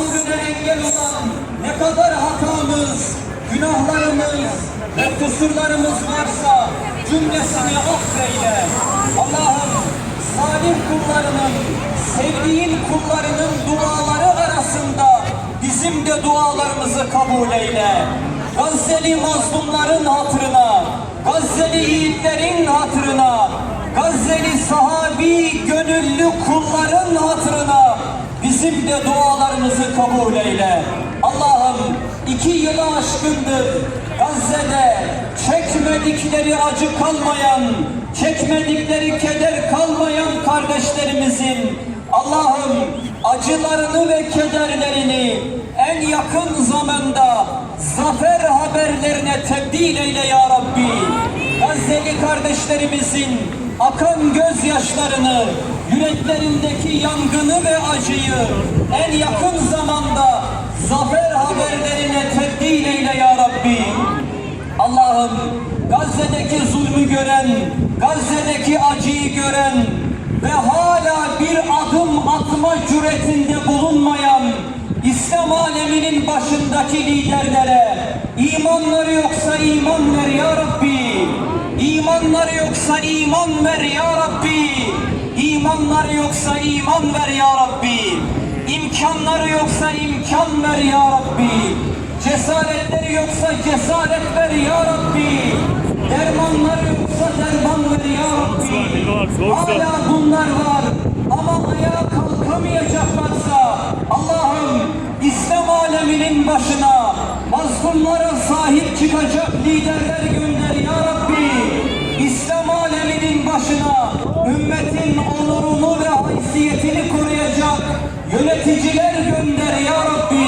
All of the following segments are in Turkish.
olan ne kadar hatamız, günahlarımız ve kusurlarımız varsa cümlesini affeyle. Allah'ım salih kullarının, sevdiğin kullarının duaları arasında bizim de dualarımızı kabul eyle. Gazze'li mazlumların hatırına, Gazze'li yiğitlerin hatırına, Gazze'li sahabi gönüllü kulların hatırına bizim de dualarımızı kabul eyle. Allah'ım iki yılı aşkındır Gazze'de çekmedikleri acı kalmayan, çekmedikleri keder kalmayan kardeşlerimizin Allah'ım acılarını ve kederlerini en yakın zamanda zafer haberlerine tebdil eyle ya Rabbi. Gazze'li kardeşlerimizin akan gözyaşlarını, yüreklerindeki yangını ve acıyı en yakın zamanda zafer haberlerine tebdil eyle ya Rabbi. Allah'ım Gazze'deki zulmü gören, Gazze'deki acıyı gören ve hala bir adım atma cüretinde bulunmayan İslam aleminin başındaki liderlere imanları yoksa iman ver ya Rabbi. İmanları yoksa iman ver ya Rabbi. İmanları yoksa iman ver ya Rabbi. İmkanları yoksa imkan ver ya Rabbi. Cesaretleri yoksa cesaret ver ya Rabbi. Dermanları yoksa derman ver ya Rabbi. Hala bunlar var ama ayağa kalkamayacaklarsa Allah'ım İslam aleminin başına mazlumlara sahip çıkacak liderler gönder ümmetin onurunu ve haysiyetini koruyacak yöneticiler gönder ya Rabbi.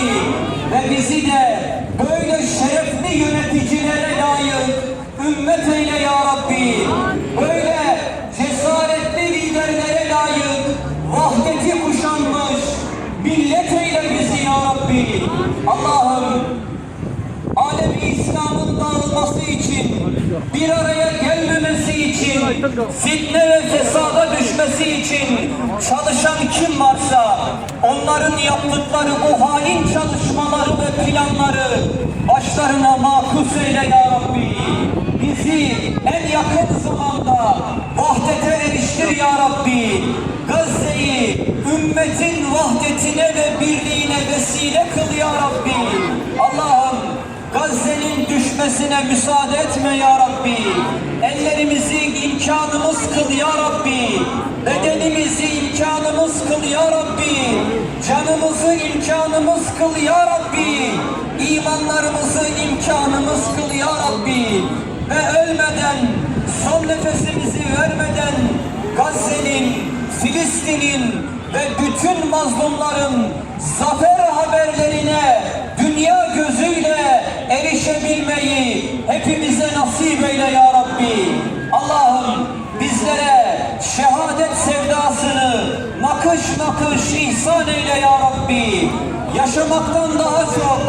Ve bizi de böyle şerefli yöneticilere layık ümmet eyle ya Rabbi. Böyle cesaretli liderlere layık vahdeti kuşanmış millet eyle bizi ya Rabbi. Allah'ım alemi İslam'ın dağılması için, bir araya için, fitne ve fesada düşmesi için çalışan kim varsa onların yaptıkları bu hain çalışmaları ve planları başlarına makus eyle ya Rabbi. Bizi en yakın zamanda vahdete eriştir ya Rabbi. Gazze'yi ümmetin vahdetine ve birliğine vesile kıl ya Rabbi. Allah'ım Gazze'nin düşmesine müsaade etme ya Rabbi. Ellerimizi imkanımız kıl ya Rabbi. Bedenimizi imkanımız kıl ya Rabbi. Canımızı imkanımız kıl ya Rabbi. İmanlarımızı imkanımız kıl ya Rabbi. Ve ölmeden, son nefesimizi vermeden Gazze'nin, Filistin'in ve bütün mazlumların zafer haberlerine hepimize nasip eyle ya Rabbi. Allah'ım bizlere şehadet sevdasını nakış nakış ihsan eyle ya Rabbi. Yaşamaktan daha çok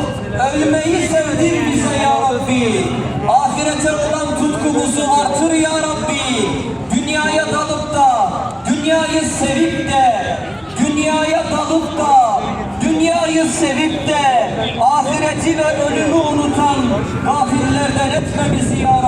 ölmeyi sevdir bize ya Rabbi. Ahirete olan tutkumuzu artır ya Rabbi. Dünyaya dalıp da, dünyayı sevip de, dünyaya dalıp da, dünyayı sevip de, ahireti ve ölümü unutan gafillerden etme bizi ya Rabbi.